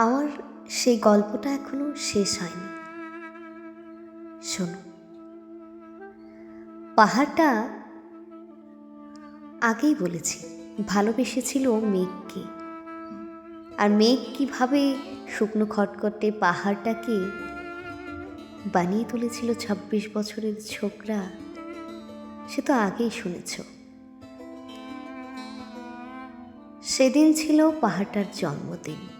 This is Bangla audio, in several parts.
আমার সেই গল্পটা এখনও শেষ হয়নি। শোনো, পাহাড়টা আগেই বলেছি, ভালোবেসেছিল মেঘকে। আর মেঘ কীভাবে শুকনো খটখটে পাহাড়টাকে বানিয়ে তুলেছিল ছাব্বিশ বছরের ছোকরা, সে তো আগেই শুনেছ। সেদিন ছিল পাহাড়টার জন্মদিন।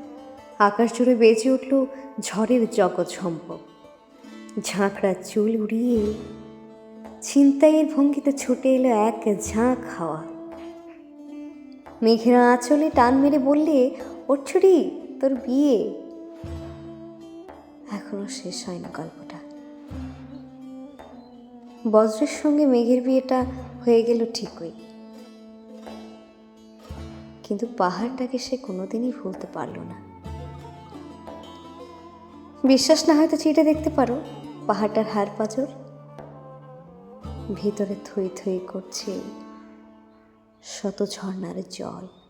আকাশ জুড়ে বেজে উঠল ঝড়ের জগৎসম্প ঝাঁকড়া চুল উড়িয়ে ছিনতাইয়ের ভঙ্গিতে ছুটে এলো এক ঝাঁক হাওয়া। মেঘেরা আঁচলে টান মেরে বললে ওর ছুরি তোর বিয়ে? এখনও শেষ হয় না গল্পটা। বজ্রের সঙ্গে মেঘের বিয়েটা হয়ে গেল ঠিকই। কিন্তু পাহাড়টাকে সে কোনোদিনই ভুলতে পারল না। বিশ্বাস না হয়তো চিঠে দেখতে পারো, পাহাড়টার হার পাঁচর ভিতরে থই থই করছে শত ঝর্ণার জল।